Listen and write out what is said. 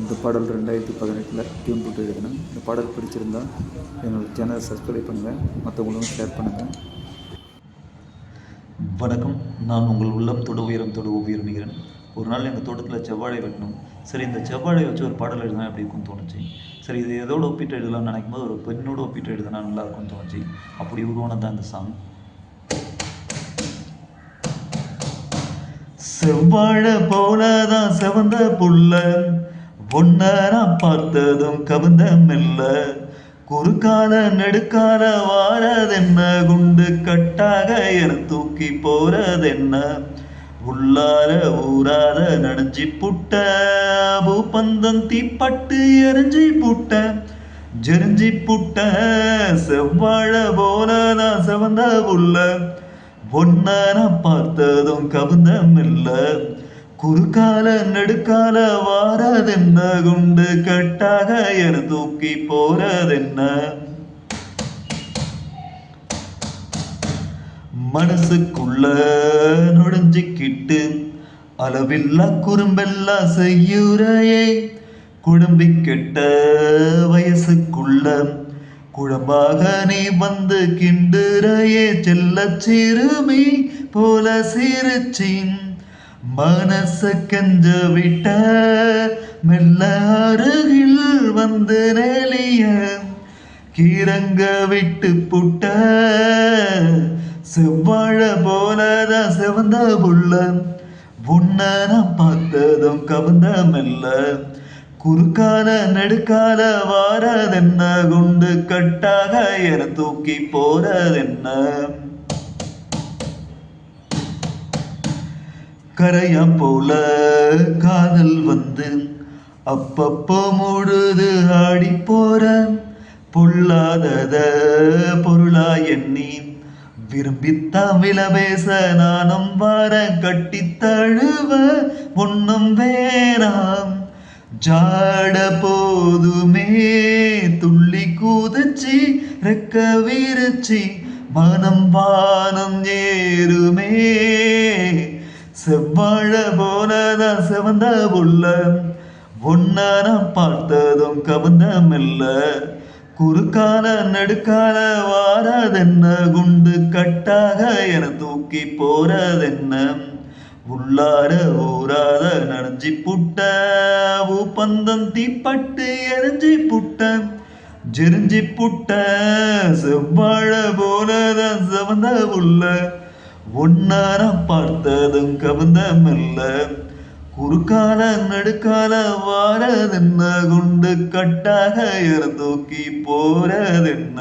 இந்த பாடல் ரெண்டாயிரத்தி பதினெட்டில் டியூன் போட்டு எழுதினேன். இந்த பாடல் பிடிச்சிருந்தால் என்னோட சேனலை சப்ஸ்கிரைப் பண்ணுங்கள் மற்றவங்களும் ஷேர் பண்ணுங்கள் வணக்கம். நான் உங்கள் உள்ளம் தொட உயரம் தொட விரும்புகிறேன் ஒரு நாள் எங்கள் தோட்டத்தில் செவ்வாழை வெட்டணும் சரி இந்த செவ்வாழை வச்சு ஒரு பாடல் எழுதினா எப்படி இருக்கும்னு தோணுச்சு? சரி இது எதோட ஒப்பிட்டு எழுதலாம்னு நினைக்கும் போது ஒரு பெண்ணோட ஒப்பிட்டு எழுதினா நல்லா இருக்கும்னு தோணுச்சு. அப்படி உருவானது தான் இந்த சாங் செவ்வாழை போலதான் செவந்த புல்ல ஒன்ன நான் பார்த்ததும் கவிந்த மெல்ல குறுக்கால நெடுக்கால வாரதென்ன? குண்டு கட்டாக என தூக்கி போறதென்ன? உள்ளார ஊராத நனைஞ்சி புட்ட பூபந்தம் தீப்பட்டு எரிஞ்சி புட்ட ஜெரிஞ்சி புட்ட செவ்வாழ போலதான் செவந்த உள்ள. ஒன்ன நான் பார்த்ததும் இல்லை இல்ல குறுக்கால நெடுக்கால வாரதென்ன? குண்டு கட்டாக என தூக்கி போறதென்ன? மனசுக்குள்ள நுழைஞ்சிக்கிட்டு அளவில்லா குறும்பெல்லாம் செய்யுறையே. குடும்பி கெட்ட வயசுக்குள்ள குழம்பாக நீ வந்து கிண்டுறையே. செல்ல சிறுமி போல சிரிச்சின். மனசு கெஞ்ச விட்ட மெல்ல அருகில் வந்து நெளிய கீரங்க விட்டு புட்ட செவ்வாழ போலதான் செவந்த புள்ள. உன்ன நான் பார்த்ததும் கவர்ந்த மெல்ல குறுக்கால நெடுக்கால வாரதென்ன? குண்டு கட்டாக என தூக்கி போறதென்ன? கரையா போல காதல் வந்து அப்பப்போ மூடுது ஆடி போற பொல்லாதத பொருளா எண்ணி விரும்பித்தான் வில பேச நானும் வார கட்டி தழுவ ஒன்னும் வேணாம். ஜாட போதுமே துள்ளி கூதச்சி ரெக்க வீரச்சி மனம் வானம் ஏறுமே. செவ்வாழ போலதான் செவந்த உள்ள ஒன்ன பார்த்ததும் கவர்ந்த மெல்ல குறுக்கால நடுக்கால வாரதென்ன? குண்டு கட்டாக என தூக்கி போறதென்ன? உள்ளார ஊராத நனைஞ்சி புட்ட. பந்தம் தீப்பட்டு எரிஞ்சி புட்ட. ஜெரிஞ்சி புட்ட. செவ்வாழ போலதான் செவந்த உள்ள ஒன்னாரம் பார்த்ததும் கவர்ந்த குறுக்கால நடுக்கால வாரதென்ன குண்டு கட்டாக தூக்கி போறதென்ன?